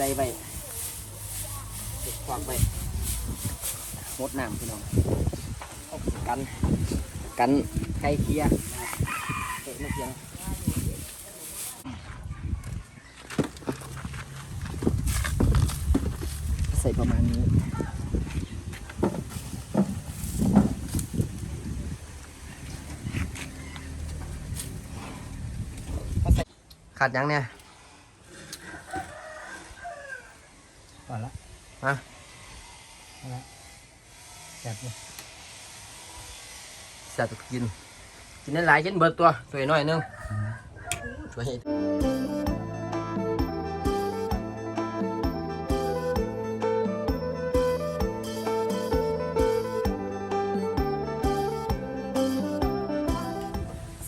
ใส่ไว้เก็บความไว้งดน้ำพี่น้องกันกันไก่เคียเตะมาเคียงใส่ประมาณนี้ขาดยังเนี่ย พอละ ฮะ พอละแบบนี้ แซ่บกิน กินได้หลายกินเบิดตัวสวน่อยนึงสวยส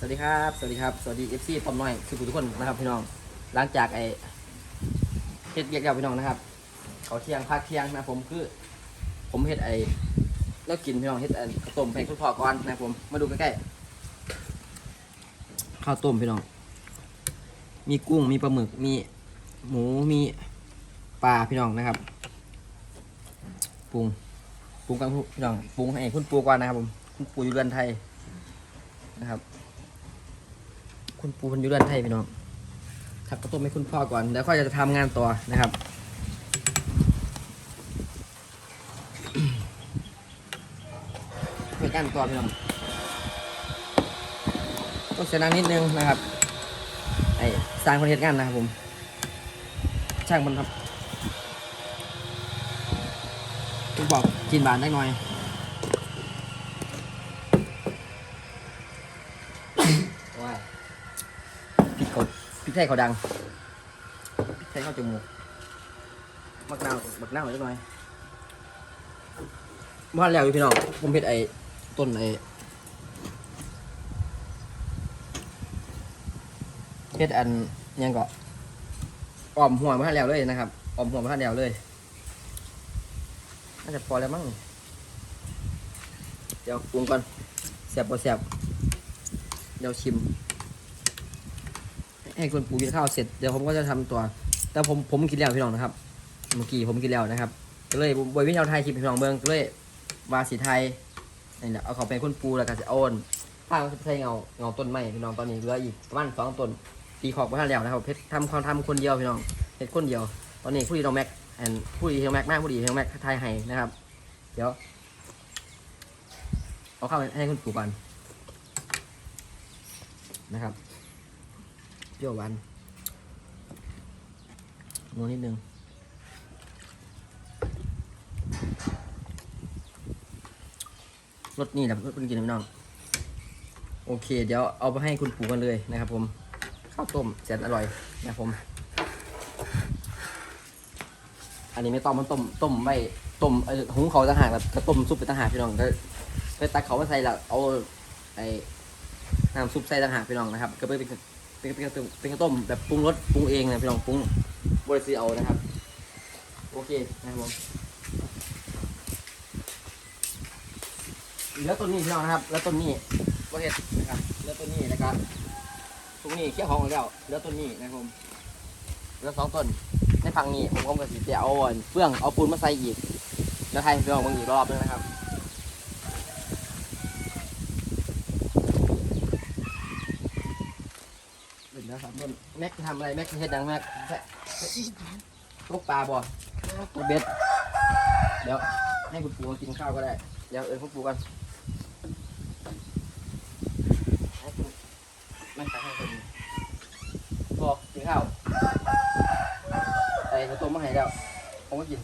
วัสดีครับ สวัสดีครับ สวัสดี FC ปอมน้อยคือทุกคนนะครับพี่น้อง หลังจากไอ้เฮ็ดเรียกกับพี่น้องนะครับ เขาเที่ยงพักเที่ยงนะผมคือ ผมเฮ็ดไอ้ แล้วกินพี่น้องเฮ็ดไอ้ข้าวต้มแพงคุณพ่อก่อนนะผมมาดูใกล้ๆข้าวต้มพี่น้อง มีกุ้งมีปลาหมึกมีหมูมีปลาพี่น้องนะครับปรุงปรุงกันพี่น้องปรุงให้คุณปูก่อนนะครับผมคุณปูอยู่เรือนไทยนะครับ คุณปูคนอยู่เรือนไทยพี่น้องทักข้าวต้มให้คุณพ่อก่อนแล้วค่อยจะทำงานต่อนะครับ เหตุ การต่อพี่น้องต้องเสียงดังนิดนึงนะครับ ไอ้สร้างคนเหตุงานนะครับผม ช่างมันครับต้องบอกกินบานได้หน่อยว้ายพริกเขาพริกไทยเขาดังพริกไทยเขาจมูกมักนาวมักนาวได้หน่อยบ้านแล้วอยู่พี่น้อง ผมเห็ดไอ้ ต้นไอ้เห็ดอันยังก็ออมหัวมาห้แล้วเลยนะครับออมหัวมาห้แล้วเลยน่าจะพอแล้วมั้งเดี๋ยวปรุงก่อนแสบพอแสบเดี๋ยวชิม ให้คนปรุงกินข้าวเสร็จเดี๋ยวผมก็จะทำตัว แต่ผมผมกินแล้วพี่น้องนะครับ เมื่อกี้ผมกินแล้วนะครับก็เลยบอยวิญญาไทยคลิปพี่น้องเบิ้งก็เลย วาสีไทย นี่แหละเอาเขาไปคนปูแล้วก็จะโอนข้างใช้เงาเงาต้นไม้พี่น้องตอนนี้เหลืออีกประมาณสองต้นตีขอบไปท่านแล้วนะครับเพชรทำความทำคนเดียวพี่น้องเพชรคนเดียว ตอนนี้ผู้ดีน้องแม็กแอนผู้ดีน้องแม็กมากผู้ดีน้องแม็กไทยให้นะครับ เดี๋ยวเอาเข้าให้คุณปู่ก่อนนะครับเปรี้ยวหวานนัวนิดนึง รสนี่แหละเพิ่งกินพี่น้อง โอเค เดี๋ยวเอาไปให้คุณปู่กันเลยนะครับ ผม ข้าวต้มแสนอร่อยนะครับผม อันนี้ไม่ต้มมันต้มต้มไว้ต้มเอ่อหุงเขาต่างหากแล้วก็ต้มซุปไปต่างหากพี่น้องก็ไปตักเขามาใส่แล้วเอาไอ้น้ำซุปใส่ต่างหากพี่น้องนะครับ ก็เป็นเป็นเป็นเป็นเป็นข้าวต้มแบบปรุงรสปรุงเองนะพี่น้องปรุงบริสุทธิ์เอานะครับ โอเคนะครับผม เหลือต้นนี้พี่น้องนะครับ แล้วต้นนี้ว่าเห็ดนะครับเหลือต้นนี้นะครับตรงนี้เคี้ยวของแล้วเหลือต้นนี้นะครับผมเหลือสองต้นในฝั่งนี้ผมก็จะจะเอาอันเฟื่องเอาปูนมาใส่อีกแล้วไทยเพี่น้องบางอีกรอบนึงนะครับเดี๋ยวนะครับต้นแม็กจะทำอะไรแม็กจะเห็ดดังแม็กแทะตกปลาบ่ตกเบ็ดเดี๋ยวให้คุณปู่กินข้าวก็ได้ เดี๋ยวเอิญคุณปู่กัน ไม่ใช่ให้คนพอกินข้าวไอ้ข้าวต้มมาให้แล้วผมก็กิน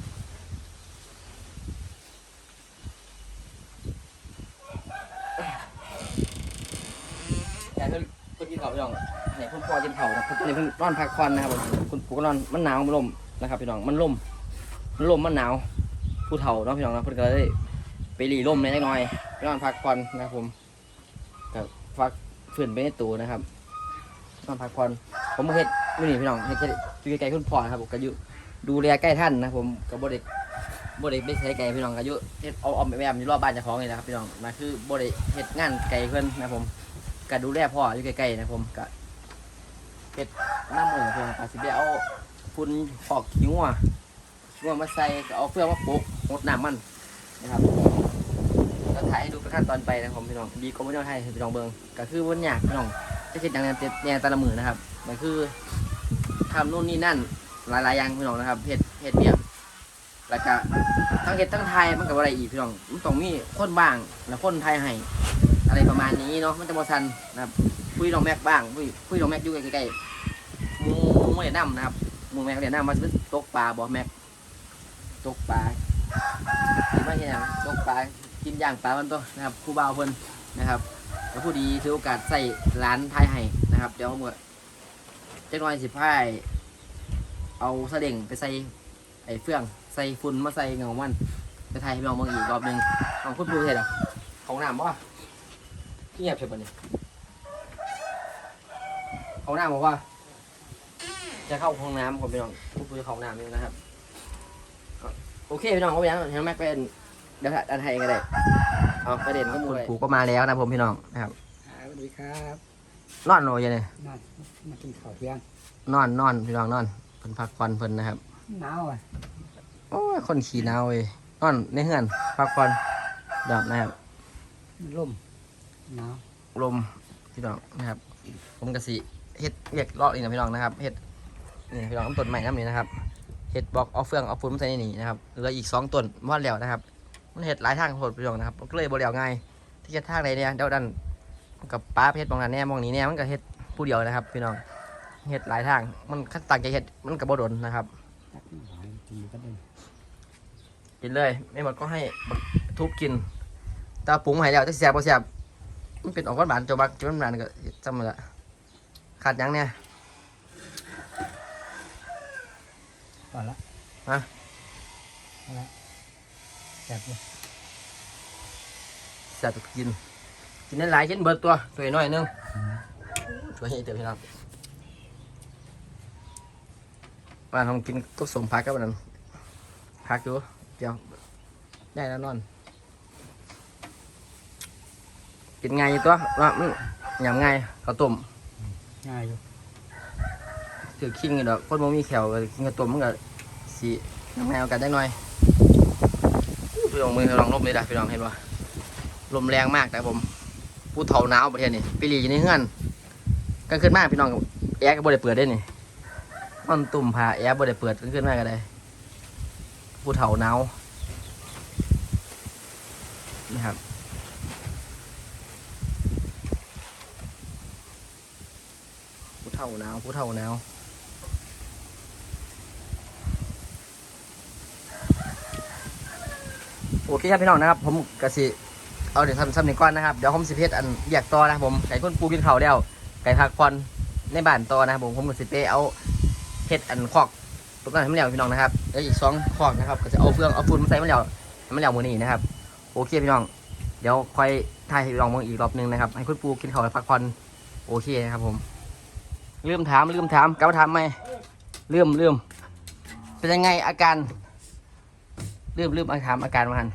แต่เพิ่นเพิ่นกินข้าวพี่น้องไหนคุณพ่อกินข้าวนะคุณตอนนี้เพิ่งนอนพักผ่อนนะครับผมคุณปู่ก็นอนมันหนาวมันลมนะครับพี่น้องมันลมมันลมมันหนาวผู้เฒ่าเนาะพี่น้องนะเพิ่นก็เลยไปหลีลมนเล็กน้อยไปนอนพักผ่อนนะครับผม พักฝืนไปในตูนะครับนอนพักผ่อนผมมาเฮ็ดอยู่นี่พี่น้องเฮ็ดอยู่ใกล้ๆคุณพ่อนะครับผมก็อยู่ดูแลใกล้ท่านนะผมกับบ่ได้บ่ได้ไปใช้ไกลพี่น้องก็อยู่เฮ็ดเอาเอาแม่ๆอยู่รอบบ้านเจ้าของนี่นะครับพี่น้องมาคือบ่ได้เฮ็ดงานไกลเพิ่นนะผมก็ดูแลพ่ออยู่ใกล้ๆนะผมก็เฮ็ดน้ำมือเพิ่นก็สิไปเอาฝุ่นฟอกขี้งัวขี้งัวมาใส่เอาเฟืองมาโปะงดน้ำมันนะครับ ถ่ายให้ดูป็นขั้นตอนไปนะครับผมพี่น้องดีกว่าไม่ต้องให้พี่น้องเบิงก็คือวันหยากพี่น้องจะคิดอย่างนี้แนวแต่ละมือนะครับมันคือทำนู่นนี่นั่นหลายๆอย่างพี่น้องนะครับเฮ็ดเฮ็ดเบียแล้วก็ทั้งเฮ็ดทั้งไทยมันกับอะไรอีกพี่น้องมันต้องมีคนบ้างแล้วคนไทยให้อะไรประมาณนี้เนาะมันจะบอสันนะครับคุยน้องแม็กบ้างคุยคุยน้องแม็กอยู่ใกล้ๆมูมูเดียน้ำนะครับมูแม็กเดียน้ำมาซื้อตกปลาบ่แม็กตกปลาที่ไม่ใช่หยังตกปลา กินย่างปลามันตัวนะครับครูบ่าวเพิ่นนะครับแล้วผู้ดีถือโอกาสใส่ร้านไทยให้นะครับ เดี๋ยวผมก็เจ๊น้อยสิพายเอาสะเด็งไปใส่ไอ้เฟืองใส่ฝุ่นมาใส่เงามันไปไทยให้พี่น้องมองอีกรอบหนึ่งของคุณปูเห็นหรอของน้ำบ่เงียบใช่ปะเนี่ยของน้ำบอกว่า จะเข้าห้องน้ำผมพี่น้องคุณปูจะเข้าห้องน้ำอยู่นะครับ โอเคพี่น้องเอาไปยังเห็นไหมเป็น เดี๋ยวอันไทยก็ได้เอาประเด็นก็มูลปูก็มาแล้วนะผมพี่น้องนะครับสวัสดีครับนอนโนอยเนี่ยมามากินข้าวเที่ยงนอนนอนพี่น้องนอนเพิ่นพักผ่อนเพิ่นนะครับหนาวอะโอ้ยคนขี่หนาวเว้ยนอนในเฮือนพักผ่อนดอกนะครับ มันร่มหนาวลมพี่น้องนะครับ ผมกะสิเฮ็ดเรียกเลาะอีกนะพี่น้องนะครับเฮ็ดนี่พี่น้องต้นใหม่น้ำนี่นะครับเฮ็ดบล็อกเอาเฟืองเอาฝุ่นมาใส่ในนี่นะครับเหลืออีกสองต้นว่าแล้วนะครับ มันเฮ็ดหลายทางโพดพี่น้องนะครับมันก็เลยบ่แล้วง่ายที่จะทางใดเนี่ยเดี๋ยวดันกับป้าเฮ็ดมองนั้นแน่มองนี้แน่มันก็เฮ็ดผู้เดียวนะครับ พี่น้องเฮ็ดหลายทาง มันขั้นต่างใจเฮ็ดมันก็บ่โดนนะครับจักหลายกินก็ได้กินเลย ไม่หมดก็ให้บักทุบกินแตาปรุงให้แล้วจะแซ่บบ่แซ่บมันเป็นออกหวานๆจบักจนหวานๆก็จำมาละขาดหยังเนี่ยพอละฮะพอละ แซ่บเลยแซ่บก็กิน กินได้หลายกินเบิดตัวตัวน้อยๆนึงช่วยให้เติมพี่น้องว่าทำกินต้มสมพักกับอันนั้นพักอยู่เดี๋ยวได้แล้วนอน กินไงายอยู่ตัวว่ามันยำไงายข้าวต้มง่ายอยู่ถือคิงอยู่ดอกคนบ่มีแขวก็กินกระต้มมันก็สีน้ำแมวกันได้หน่อย พี่น้องมือลองลมเลยนะพี่น้องเห็นป่ลมแรงมากแต่ผมผู้เฒ่าหนาวประเทศนี้ไปหลีอยู่ในเฮือนกลางคืนมากพี่น้องแอร์ก็บ่ได้เปิดได้นี่มันตุ่มผ้าแอร์บ่ได้เปิดกลางคืนมากก็ได้ผู้เฒ่าหนาวนะครับผู้เฒ่าหนาวผู้เฒ่าหนาว โอเคครับพี่น้องนะครับ ผมกสิเอาเดี๋ยวทำซ้ำหนึ่งก้อนนะครับเดี๋ยวผมสิเพชอันอยากต่อนะครับผมไก่ก้นปูกินเข้าแล้วไก่พักผ่อนในบ้านต่อนะครับผมผมกสิไปเอาเฮ็ดอันคอกตัวนั้นให้มันแล้วพี่น้องนะครับแล้วอีกสองคอกนะครับก็จะเอาเฟืองเอาฝุ่นมาใส่มันแล้วให้มันแล้วมือนี้นะครับโอเคพี่น้อง เดี๋ยวค่อยถ่ายให้พี่น้องมองอีกรอบหนึงนะครับให้คุณปูกินเข้าและพักผ่อนโอเคนะครับผมลืมถามลืมถามกลับมาถามไหมลืมลืมเป็นยังไงอาการ ลืมลืมอาถามอาการมัน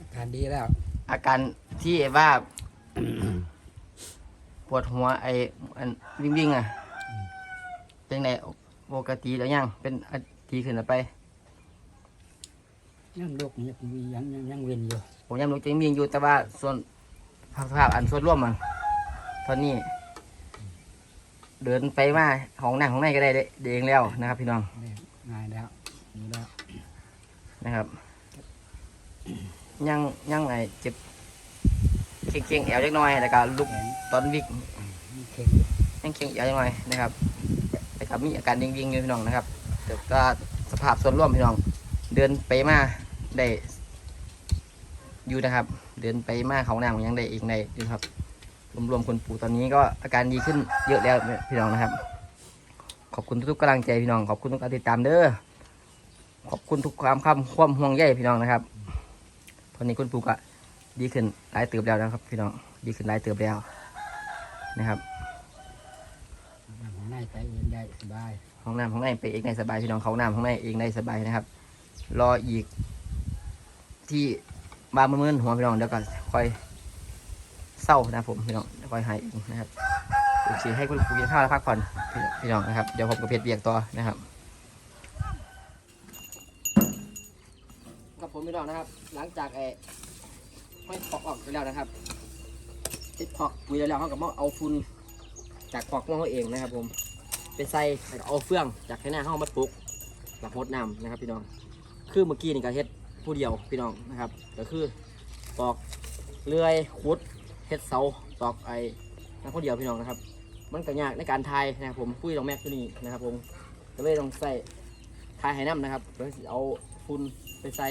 อาการดีแล้ว อาการที่ว่า ปวดหัวไอ้อันวิ่งวิ่งๆอะ เป็นไงปกติแล้วยังเป็นอาทีขึ้นแล้วไปยังลูกยังมียังยังยังเวียนอยู่ผมยังรู้จริงวิ่งอยู่แต่ว่าส่วนภาพภาพอันส่วนร่วมมันตอนนี้ เดินไปมาของนั่งของในก็ได้เองแล้วนะครับ พี่น้องได้ง่ายแล้วดีแล้ว นะครับ ยังยังไงเจ็บเคียงๆแอวเล็กน้อยแล้วก็ลุกตอนวิกเข่งยังเคียงแอวเล็กน้อยนะครับแต่ก็มีอาการวิ่งๆอยู่พี่น้องนะครับแต่ก็สภาพส่วนร่วมพี่น้อง เดินไปมาได้อยู่นะครับ เดินไปมาเขาหน้ายังได้อีกในอยู่ครับรวมๆคนปู่ตอนนี้ก็อาการดีขึ้นเยอะแล้วพี่น้องนะครับ ขอบคุณทุกๆกำลังใจพี่น้อง ขอบคุณทุกการติดตามเด้อ ขอบคุณทุกความคำความห่วงใยพี่น้องนะครับตอนนี้คุณปู่ก็ดีขึ้นหลายเติบแล้วนะครับ พี่น้องดีขึ้นหลายเติบแล้วนะครับนั่งของในไปเองได้สบายห้องน้ำห้องในไปเองได้สบายพี่น้องเขาห้องน้ำห้องในเองได้สบายนะครับ รออีก ที่บางมืนๆหัวพี่น้องเดี๋ยวก็ค่อยเศร้านะครับผมพี่น้องเดี๋ยวค่อยหายเองนะครับโอเคให้คุณปู่กินข้าวแล้วพักผ่อนพี่พี่น้องนะครับเดี๋ยวผมกับเพชรเบียกต่อนะครับ ผมพี่น้องนะครับ หลังจากไอ้ห้อยปอกออกไปแล้วนะครับติดปอกปุ๋ยแล้วเขากับมาเอาฝุ่นจากปอกของเขาเองนะครับ ผมไปใส่แล้วก็เอาเฟืองจากแค่หน้าเขามาปลุกแล้วพดน้ำนะครับ พี่น้อง คือเมื่อกี้นี่ก็เฮ็ดผู้เดียวพี่น้องนะครับ ก็คือปอกเลื่อยขุดเฮ็ดเสาตอกไอ้นักผู้เดียวพี่น้องนะครับ มันก็ยากในการทายนะครับผมคุยตรงแม็กตัวนี้นะครับ ผมก็เลยต้องใส่ทายให้น้ำนะครับโดยสิเอาฝุ่นไปใส่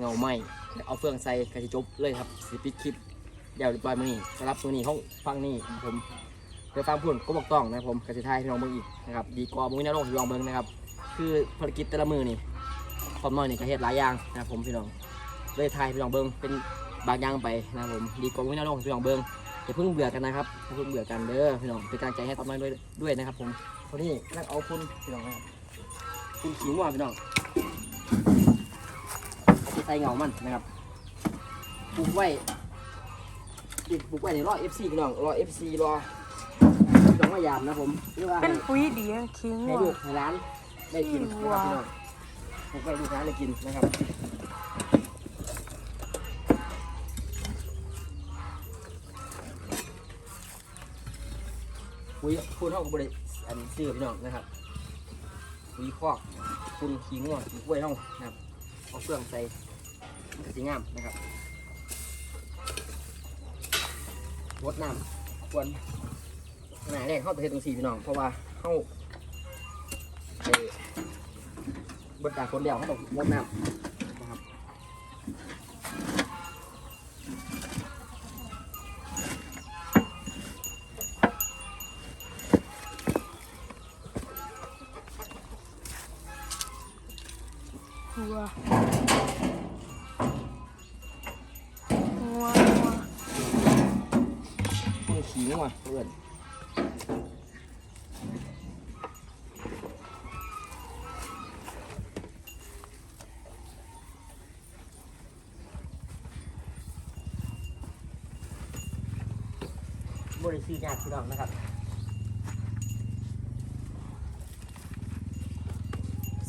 เงาไหม้แล้วเอาเฟืองใส่กระชิจบเลยครับสิปิดคลิปเดี๋ยวเรียบร้อยมือนี้สำหรับตัวนี้ห้องฟังนี่ผมเดี๋ยวฟังพูดก็บอกต้องนะผมกระชิทายพี่น้องเบิ่งอีกนะครับดีกว่ามือน้าลงพี่น้องเบิ่งนะครับ คือภารกิจแต่ละมือนี่ความน้อยนี่ก็เฮ็ดหลายอย่างนะผมพี่น้องเลยทายพี่น้องเบิ่งเป็นบางอย่างไปนะผมดีกว่ามือน้าลงพี่น้องเบิ่งอย่าเพิ่งเบื่อกันนะครับอย่าเพิ่งเบื่อกันเด้อพี่น้องเป็นกำลังใจให้ต้อมน้อยด้วยด้วยนะครับ ผมคนนี้นักเอาคุณพี่น้องนะครับคุณขิงว่าพี่น้อง ส่เงามันนะครับปลูกไว้ดิปลูกไว้ในรอเอฟซีพี่น้องรอเอฟซีรอพี่น้องมายามนะผมหรือว่าเป็ให้นปุ๋ยดีอะคิงให้ว่ะลูกให้ร้านได้กินนะครับพี่น้องปลูกไว้ลูกร้านได้กินนะครับปุ๋ยคุณเท่ากับบริอันซื้อพี่น้องนะครับปุ๋ยคอกคุณขี้ง่วงขี้กล้วยเท่านะครับเอาเครื่องใส่ ก็สีงามนะครับรดน้ำควรขนาดแรกเข้าไปเห็ดตรงสี่พี่น้อง เพราะว่าเข้าไปบนตาคนเดียวเขาต้องรดน้ำ ง่วงเพื่อนบริสียากพี่น้องนะครับ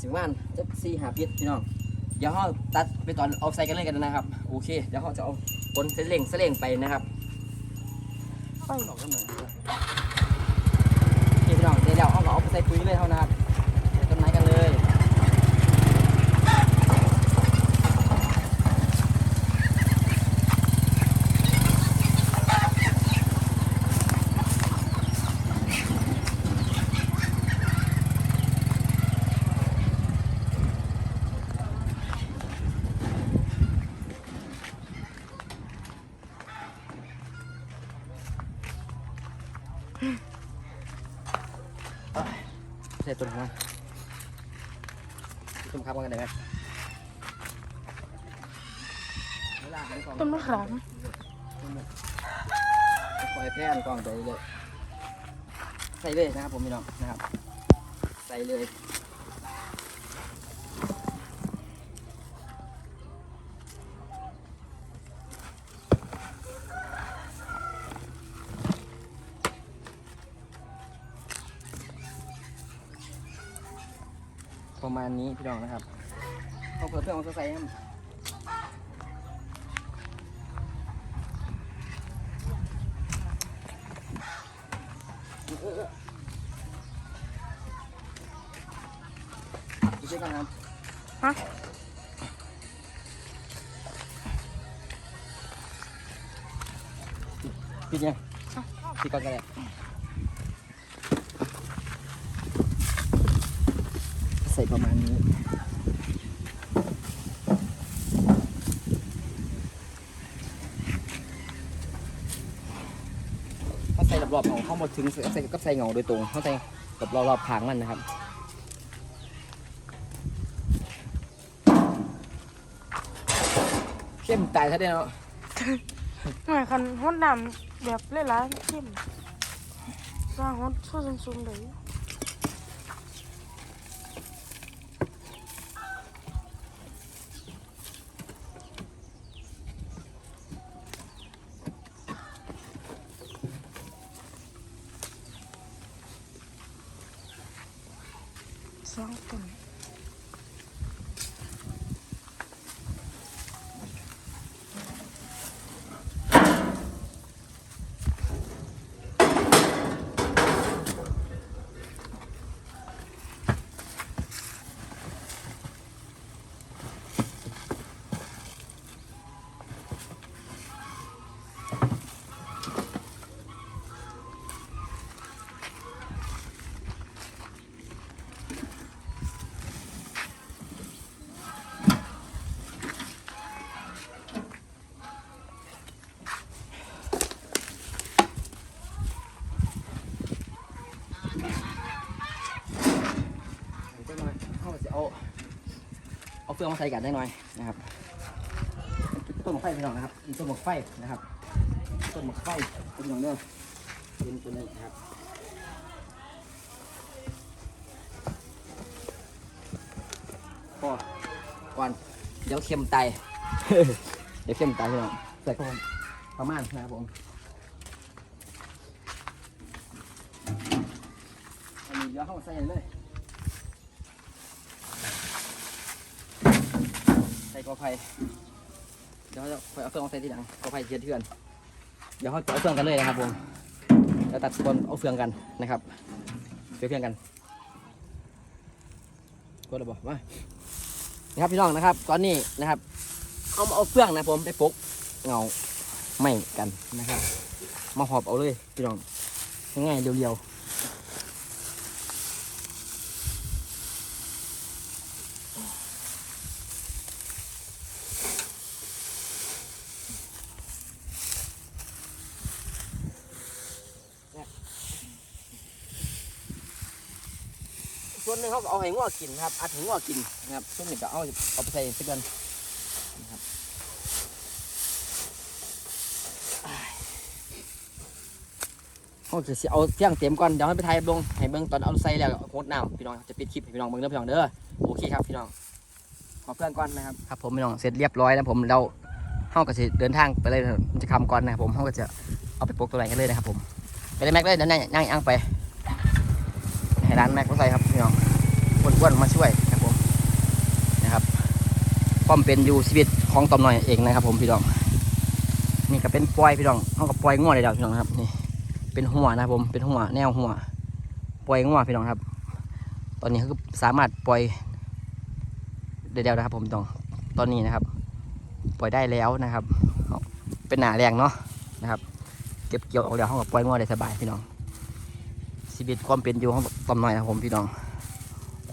สิบวันจะสี่หาพิษพี่น้อง เดี๋ยวเขาตัดไปตอนเอาใส่กันเลยกันนะครับ โอเค เดี๋ยวเขาจะเอาบนเส้นเล่งเส้นเล่งไปนะครับ ไปออกกันหน่อยนี่พี่น้องเดี๋ยวเดี๋ยวเอาเอาไปใส่ปุ๋ยเลยเท่านะครับใส่ต้นไม้กันเลย ใส่ ต้นหัวต้นครับว่ากันได้ไหมเวลาหันกล้องต้นมะขามปล่อยแพร่กล้องไปเลยใส่เลยนะครับผมพี่น้องนะครับ ใส่เลย มาณนี้พี่น้องนะครับเขาเปิดเครื่องเขาใส่ให้มันเออเออดูสิกันครับฮะปิดยังปิดก่อนกันเลยใส่ประมาณนี้ ถ้าใส่รอบๆของเข้าหมดถึงใส่ก็ใส่เงาโดยตรงเข้าใส่กับรอบๆผางมันนะครับเข้มตายซะได้เนาะหมายคันฮดน้ำแบบหลายๆเข้มว่างฮดช่วยสูงๆเลย สองต้น เขาจะเอา เอาเฟืองมาใส่กันได้หน่อยนะครับต้นหมกไฟพี่น้องนะครับต้นหมกไฟนะครับต้นหมกไฟเป็นอย่างเนี้ยเป็นตัวนี้นะครับพอก่อนเดี๋ยวเค็มไตเดี๋ยวเค็มไตพี่น้องใส่ประประมาณนะครับผมอันนี้เดี๋ยวเข้ามาใส่เลย ใส่กอไผ่เดี๋ยวเราจะเอาเครื่องมาใส่ทีหลังกอไผ่เทียนเถื่อน เดี๋ยวเขาเอาเครื่องกันเลยนะครับผมแล้วตัดคนเอาเฟืองกันนะครับเฟืองกันกดระบอกมานะครับพี่น้องนะครับ ตอนนี้นะครับ เอามาเอาเฟืองนะผมไปปุกเงาไม่กันนะครับ มาหอบเอาเลยพี่น้องง่ายๆเรียวๆ ส่วนหนึ่งเขาก็เอาให้ง้อกินนะครับ อัดให้ง้อกินนะครับส่วนหนึ่งก็เอาเอาไปใส่เสื้อนะครับเขาจะสิเอาเที่ยงเต็มก่อนเดี๋ยวให้ไปถ่ายลงให้เบิ่งตอนเอาใส่แล้วโคตรน้ำพี่น้องจะปิดคลิปให้พี่น้องเบิ่งเด้อพี่น้องเด้อโอเคครับพี่น้องขอเพื่อนก่อนนะครับครับผมพี่น้องเสร็จเรียบร้อยแล้วผมเราเฮาก็จะเดินทางไปเลยมันจะคำก่อนนะครับผมเฮาก็จะเอาไปปลูกตัวไหนกันเลยนะครับผมไปเลยแม็กเลยเดี๋ยวนั่งนั่งย่างไป ให้ร้านแม็กก็ใส่ครับพี่น้องอ้วนๆมาช่วยครับผมนะครับป้อมเป็นอยู่ชีวิตของตอมหน่อยเองนะครับ ผมพี่น้องนี่ก็เป็นปล่อยพี่น้องเขาก็ปล่อยงัวเลยเดียวพี่น้องครับนี่เป็นหัวนะครับผมเป็นหัวแนวหัวปล่อยงัวพี่น้องครับ ตอนนี้เขาก็สามารถปล่อยเดียวนะครับ ผมพี่น้องตอนนี้นะครับ ปล่อยได้แล้วนะครับ เป็นหนาแรงเนาะนะครับ เก็บเกี่ยวเอาเดี๋ยวเขาก็ปล่อยงัวได้สบายพี่น้องชีวิตความเป็นอยู่ของ ตอมหน่อยนะครับผมพี่น้อง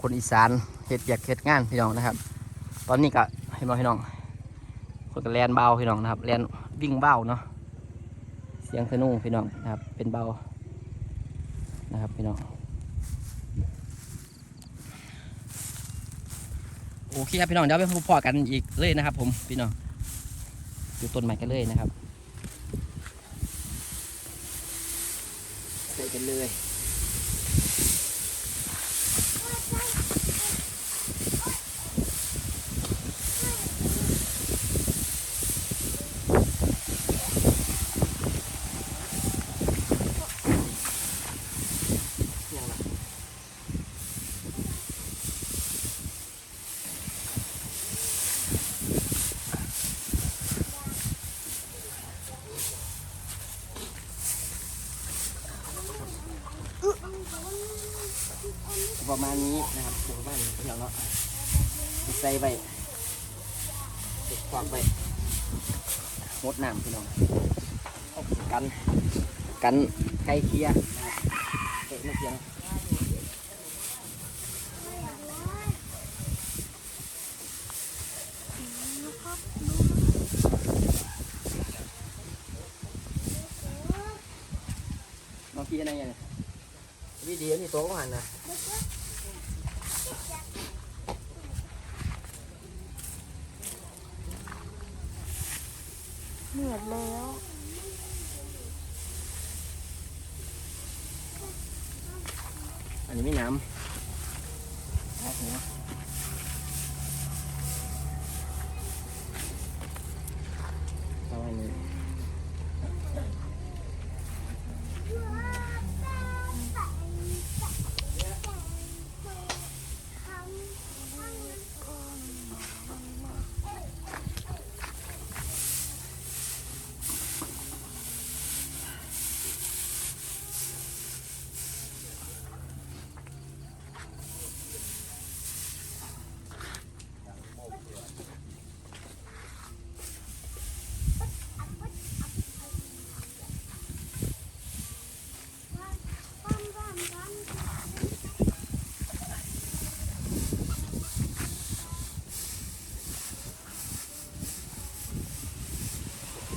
คนอีสานเฮ็ดเบียกเฮ็ดงานพี่น้องนะครับ ตอนนี้ก็เห็นบ่พี่น้อง คนก็แลนเบาพี่น้องนะครับแลนวิ่งเบาเนาะเสียงสนุกพี่น้องนะครับ เป็นเบานะครับพี่น้องโอเคครับพี่น้องเดี๋ยวไปพบพอกันอีกเลยนะครับ ผมพี่น้องดูต้นใหม่กันเลยนะครับใส่กันเลย ประมาณนี้นะครับประมานเพียงเนาะใส่ไปติดความไปมดน้ำพี่น้องกัน กันไก่เคียนะครับเตะไม่เคียง น้องกี้อะไรเนี่ยวิดีโอนี่โต๊ะก็หันนะ เหนื่อยแล้ว อันนี้ไม่น้ำครับผมประมาณนี้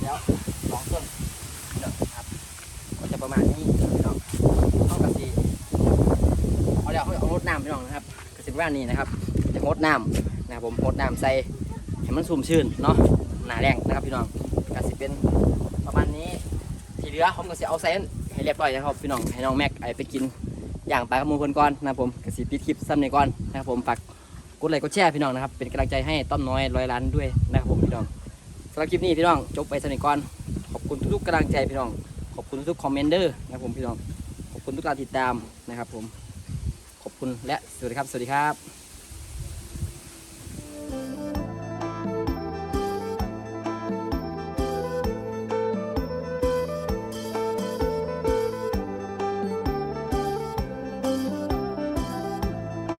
แล้วสองต้นเดี๋ยวครับก็จะประมาณนี้พี่น้อง เข้ากระสีเอาแล้วเอารดน้ำพี่น้องนะครับกระสีประมาณนี้นะคดน้ำนะครับผมโฮดน้ำใส่ให้มันชุ่มชื้นเนาะหนาแรงนะครับพี่น้องก็สิเป็นประมาณนี้ที่เหลือผมก็สิเอาใส่ให้เรียบร้อยนะครับพี่น้องให้น้องแม็กไปกินอย่างปลากระมูลคนก่อนนะครับผมกสิปิดคลิปซ้ำในก่อนนะครับผมฝากกดไลค์กดแชร์พี่น้องนะครับเป็นกำลังใจให้ต้อมน้อยร้อยล้านด้วยนะครับผมพี่น้องสำหรับคลิปนี้พี่น้องจบไปซ้ำในก่อนขอบคุณทุกๆกำลังใจพี่น้องขอบคุณทุกคอมเมนเดอร์นะครับผมพี่น้องขอบคุณทุกการติดตามนะครับผม คุณและสวัสดีครับ สวัสดีครับ